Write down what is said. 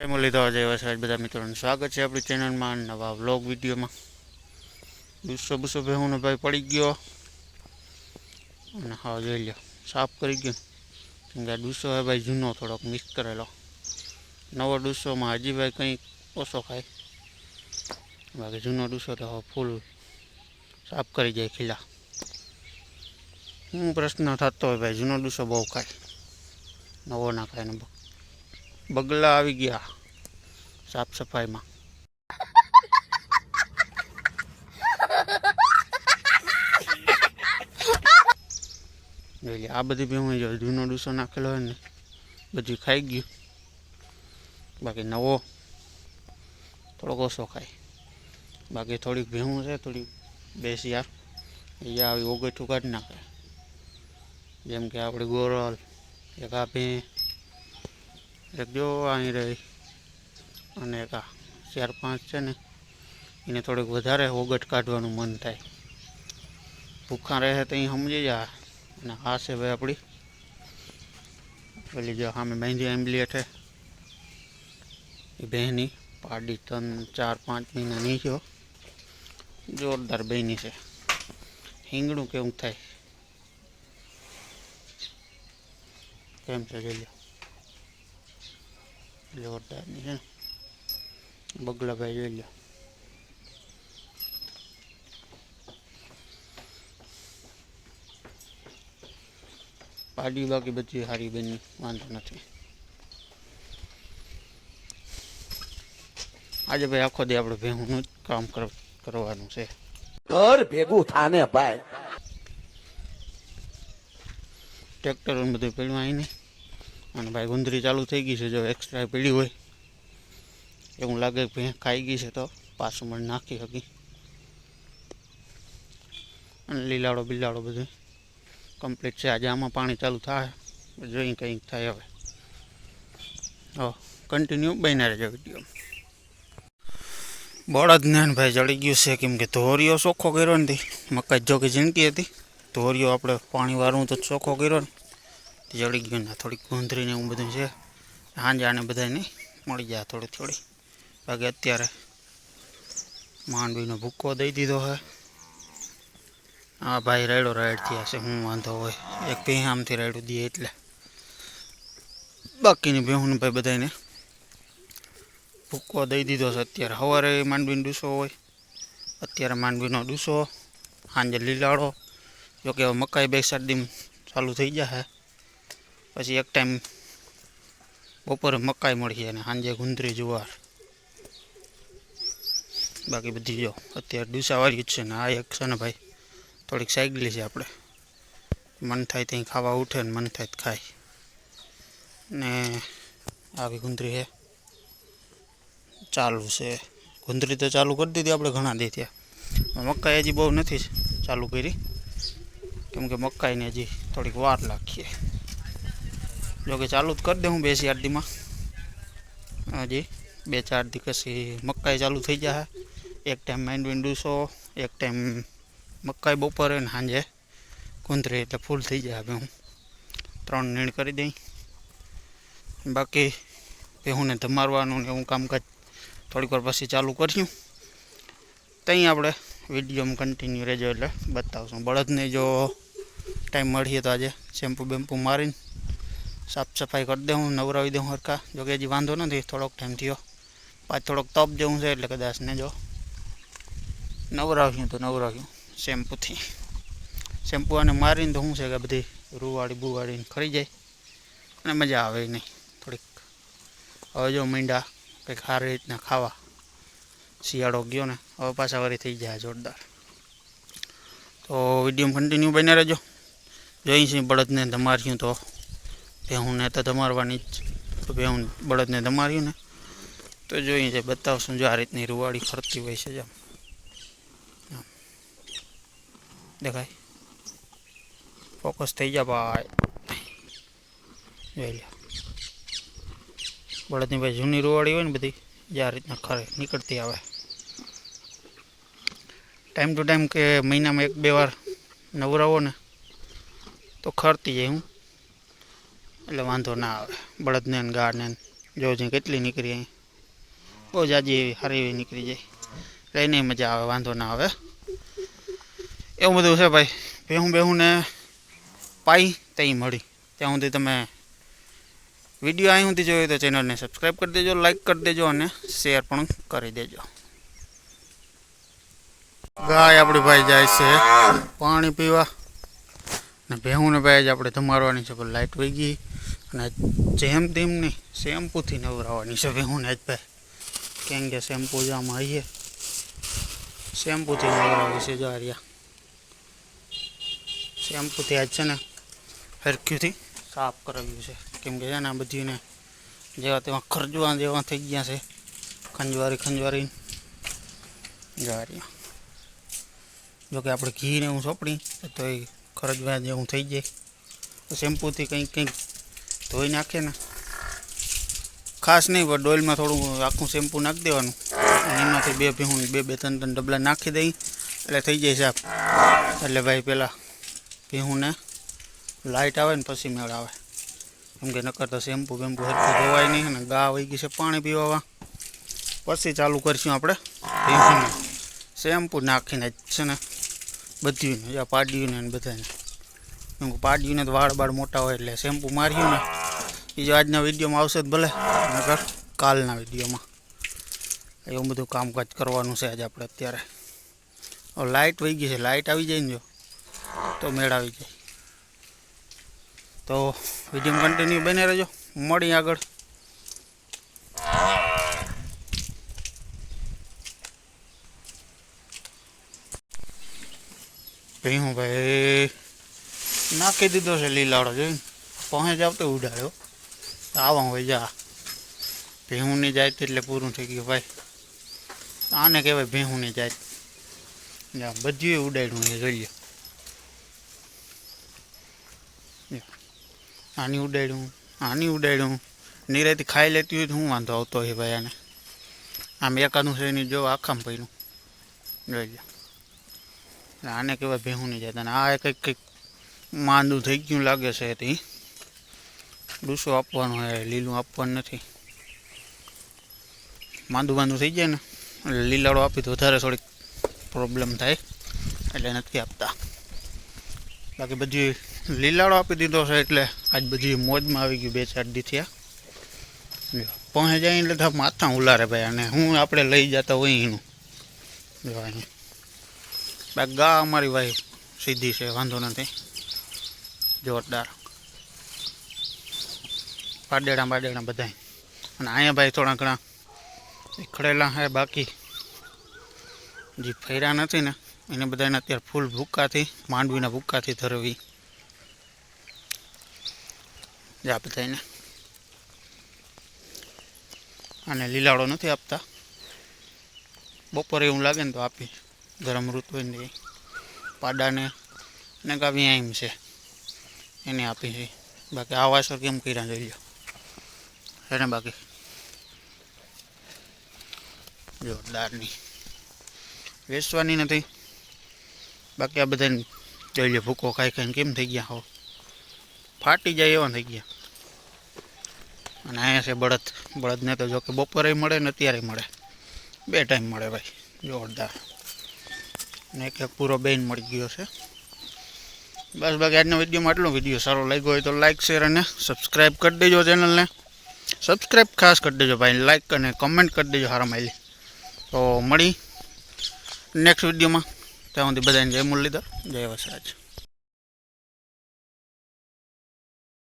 આજે એવા સાહેબ બધા મિત્રોનું સ્વાગત છે આપણી ચેનલમાં નવા વ્લોગ વિડીયોમાં. બુસો બુસો ભેહુંનો ભાઈ પડી ગયો. અને હા, જોઈ લ્યો, સાફ કરી ગયો. કેમ કે આ ડૂસો હે ભાઈ જૂનો થોડોક મિક્સ કરેલો. નવો ડૂસોમાં હજી ભાઈ કંઈક ઓછો ખાય. બાકી જૂનો ડૂસો તો હવે ફૂલ સાફ કરી જાય ખીલા. હું પ્રશ્ન થતો હોય ભાઈ, જૂનો ડૂસો બહુ ખાય. નવો ના ખાય ને બગલા આવી ગયા સાફ સફાઈમાં. આ બધી હું જો જૂનો ડૂસો નાખેલો હોય ને, બધું ખાઈ ગયું. બાકી નવો થોડોક ઓછો ખાય. બાકી થોડીક ભેહું છે થોડી બેસી યાર. એ આવી ઓગઠું કાઢી નાખે. જેમ કે આપણે ગોરલ, એક આ ભેં એક જો અહીં રહી અને એક આ ચાર પાંચ છે ને, એને થોડીક વધારે ઓગટ કાઢવાનું મન થાય. ભૂખા રહે તો અહીં સમજી જા. અને આ છે ભાઈ આપણી, પેલી જો સામે મહેંદી આંબલી હેઠે. એ બહેની પાડી ત્રણ ચાર પાંચ મહિનાની છો જોરદાર બહેની છે. હિંગણું કેવું થાય? કેમ છે, જોઈ જોરદારની છે. બગલાભાઈ જોઈ લો. પાડી બાકી બધી સારી બની વાંધો નથી. આજે ભાઈ આખો દે આપણે ભેહુંનું જ કામ કરવાનું છે. ઘર ભેગું થાને ભાઈ. ટ્રેક્ટર બધું પેલું આવીને અને ભાઈ ગુંદરી ચાલુ થઈ ગઈ છે, જો એક્સ્ટ્રા પીડી હોય. એવું લાગે કે ભેં ખાઈ ગઈ છે તો પાછું મને નાખી શકી અને લીલાડો બિલાડો બધું કમ્પ્લીટ છે. આજે આમાં પાણી ચાલુ થાય. જોઈ કંઈક થાય હવે. હો કન્ટિન્યુ બન્યા રહેજો વીડિયો બળદ જ્ઞાન ભાઈ ચડી ગયું છે, કેમ કે ધોરીઓ ચોખ્ખો કર્યો નથી. મકાઈ જો કે જિંદગી હતી. ધોરીઓ આપણે પાણી વાળું તો ચોખ્ખો કર્યો ને. જડી ગયું ને થોડીક ગુંદરીને એવું બધું છે. સાંજે આને બધાને મળી જાય થોડી થોડી. બાકી અત્યારે માંડવીનો ભૂક્કો દઈ દીધો હે. હા ભાઈ રેડો રાઈડથી છે, હું વાંધો હોય. એક ભેં આમથી રાયડું દે એટલે. બાકીની ભેહું ભાઈ બધાને ભૂક્કો દઈ દીધો છે. અત્યારે સવારે માંડવીનો ડૂસો હોય, અત્યારે માંડવીનો ડૂસો. સાંજે લીલાડો જોકે હવે મકાઈ બે શરદી ચાલુ થઈ જશે પછી એક ટાઈમ બપોરે મકાઈ મળીએ અને સાંજે ગુંદરી, જુવાર. બાકી બધી જો, અત્યારે ડૂસાવાળી જ છે ને આ એક છે ને ભાઈ, થોડીક સાયકલી છે આપણે. મન થાય ત્યાં ખાવા ઉઠે ને મન થાય ખાય. ને આવી ગુંદરી છે ચાલુ છે. ગુંદરી તો ચાલુ કરી દીધી આપણે ઘણા દે ત્યાં મકાઈ હજી બહુ નથી ચાલુ કરી. કેમ કે મકાઈને હજી થોડીક વાર લાગીએ. જોકે ચાલુ જ કરી દે હું બે ચાર દીમાં હજી બે ચાર દી પછી મકાઈ ચાલુ થઈ જશે એક ટાઈમ માઇન્ડ ડૂસો, એક ટાઈમ મકાઈ બપોરે ને સાંજે. કુંતરી એટલે ફૂલ થઈ જાય હવે હું. ત્રણ નીણ કરી દઈ. બાકી ભેહુંને ધમારવાનું ને એવું કામકાજ થોડીક વાર પછી ચાલુ કર્યું ત્યાં આપણે વિડીયોમાં કન્ટિન્યુ રહેજો એટલે બતાવશું. બળદને જો ટાઈમ મળીએ તો આજે શેમ્પુ બેમ્પુ મારીને સાફ સફાઈ કરી દઉં, નવરાવી દઉં હરખા. જોકે હજી વાંધો નથી, થોડોક ટાઈમ થયો. પાછ થોડોક તપ જેવું છે એટલે કદાચ ને જો. નવરાવ્યું તો નવરાવ્યું, શેમ્પૂથી. શેમ્પુ આને મારીને તો શું છે કે બધી રૂવાળી બુવાળીને ખરી જાય. અને મજા આવે નહીં, થોડીક. હવે જો મીંડા કંઈક સારી રીતના ખાવા. શિયાળો ગયો ને, હવે પાછા વળી થઈ જાય જોરદાર. તો વીડિયો કન્ટિન્યુ બન્યા રહેજો. જોઈ છે બળદને ધમાર્યું તો. ભેહુંને તો ધમારવાની જ તો ભેહું બળદને ધમાર્યું ને. તો જોઈએ છે, બતાવશું જો આ રીતની રૂવાડી ફરતી હોય છે જેમ આમ. દેખાય? ફોકસ થઈ જા ભાઈ. જોઈ લે. બળદની ભાઈ જૂની રૂવાડી હોય ને બધી જે આ રીતના ખરે નીકળતી આવે. ટાઈમ ટુ ટાઈમ કે મહિનામાં એક બે વાર નવરાવો ને, તો ખરતી જાય હું. એટલે વાંધો ના આવે. બળદને ને ગાળને ને જો કેટલી નીકળી અહીં. બહુ જાજી એવી સારી એવી નીકળી જાય. એટલે એને મજા આવે, વાંધો ના આવે. એવું બધું છે ભાઈ. ભેહું બેહુંને પાઈ તઈ મળી. ત્યાં સુધી તમે વીડિયો અહીં સુધી જોયો તો ચેનલને સબસ્ક્રાઈબ કરી દેજો લાઈક કરી દેજો અને શેર પણ કરી દેજો. ગાય આપણી ભાઈ જાય છે પાણી પીવા. ને ભેહુંને ભાઈ જ આપણે ધમારવાની છે, પણ લાઇટ વહી ગઈ. અને જેમ તેમની શેમ્પુથી નવરાવાની છે. ભેહુંને આજ ભાઈ કેમ કે શેમ્પૂ જ આવીએ શેમ્પૂથી નવરાવી છે જારિયા શેમ્પૂથી આજ છે ને હરખ્યુંથી સાફ કરાવ્યું છે. કેમ કે છે ને આ બધીને જેવા તેવા ખરજવા જેવા થઈ ગયા છે. ખંજવારી ખંજવારી જારિયા જોકે આપણે ઘી ને એવું સોંપડી તો એ ખરજવા જેવું થઈ જાય. તો શેમ્પૂથી કંઈક કંઈક ધોઈ નાખે ને. ખાસ નહીં, પણ ડોઇલમાં થોડું આખું શેમ્પૂ નાખી દેવાનું. એમાંથી બે ભીહું, બે બે, ત્રણ ત્રણ ડબલા નાખી દઈ. એટલે થઈ જાય સાફ. એટલે ભાઈ પહેલાં ભીહુંને લાઇટ આવે ને પછી મેળ આવે. કેમ કે નકર તો શેમ્પુ બેમ્પુ હરખું ધોવાય નહીં અને ગા વહી ગઈ છે પાણી પીવા પછી ચાલુ કરીશું આપણે ભીહુંને. શેમ્પુ નાખીને જ છે ને, બધીને, યા પાડ્યું ને બધાને. કેમ કે પાડ્યું તો વાળ બાળ મોટા હોય એટલે શેમ્પુ માર્યું ને. એ જો આજના વિડીયોમાં આવશે તો ભલે, નકર કાલના વિડીયોમાં. એવું બધું કામકાજ કરવાનું છે આજે આપણે અત્યારે. હવે લાઇટ વહી ગઈ છે લાઇટ આવી જાય ને જો, તો મેળ આવી જાય. તો વીડિયો કન્ટિન્યુ બને રહેજો મળી આગળ. ભીહું ભાઈ નાખી દીધો છે લીલાડો જોઈને પહોંચે જાવ તો ઉડાડ્યો આવા હોય જા. ભીહું ની જાય એટલે પૂરું થઈ ગયું ભાઈ. આને કહેવાય ભીહું ની જાય. જા બધું ઉડાડ્યું એ જોઈ લો આની ઉડાડ્યું આની ઉડાડ્યું. નિરાયથી ખાઈ લેતી હોય તો હું વાંધો આવતો હોય ભાઈ આને. આમ એકાદું છે એની જો આખામાં પડ્યું જોઈ લે આને કહેવાય ભેહું નહીં જાય. અને આ કંઈક કંઈક માંદું થઈ ગયું લાગે છે તે. ડૂસો આપવાનું હોય, લીલું આપવાનું નથી. માંદું માંદું થઈ જાય ને, એટલે લીલાડો આપી તો વધારે થોડીક પ્રોબ્લેમ થાય, એટલે નથી આપતા. બાકી બધી લીલાડો આપી દીધો છે એટલે આજ બધી મોજમાં આવી ગયું બે ચાર દી થયા. પહોંચે જાય એટલે માથા ઉલારે ભાઈ, અને હું આપણે લઈ જતા હોય એનું. બાકી ગા અમારી ભાઈ સીધી છે, વાંધો નથી. જોરદાર. પાડેડા પાડેડા બધા અને અહીંયા ભાઈ થોડા ઘણા ખડેલા હે બાકી. જે ફર્યા નથી ને. એને બધાને અત્યારે ફૂલ ભૂક્કાથી માંડવીના ભૂક્કાથી ધરવી. જા બધાને અને લીલાડો નથી આપતા. બપોરે એવું લાગે ને તો આપી. ગરમ ઋતુ પાડાને ને કાવી એમ છે. એને આપી છે. બાકી આ વાસર કેમ કર્યા જોઈ લો એને બાકી? જોરદારની. વેચવાની નથી. બાકી આ બધાને જોઈ લો ભૂકો ખાઈ ખાઈને કેમ થઈ ગયા હો? ફાટી જાય એવા થઈ ગયા. અને અહીંયા છે બળદ. બળદને તો જો કે બપોરે મળે ને અત્યારે મળે. બે ટાઈમ મળે ભાઈ. જોરદાર. ને એક એક પૂરો બેન મળી ગયો છે. બસ, બાકી આજના વિડીયોમાં આટલો વીડિયો સારો લાગ્યો હોય તો લાઈક શેર અને સબસ્ક્રાઈબ કરી દેજો ચેનલને સબસ્ક્રાઈબ ખાસ કરી દેજો ભાઈ લાઈક અને કમેન્ટ કરી દેજો હારા માઇલી તો મળી નેક્સ્ટ વિડીયોમાં ત્યાં સુધી બધાને જય મુરલીધર, જય વસરાજ.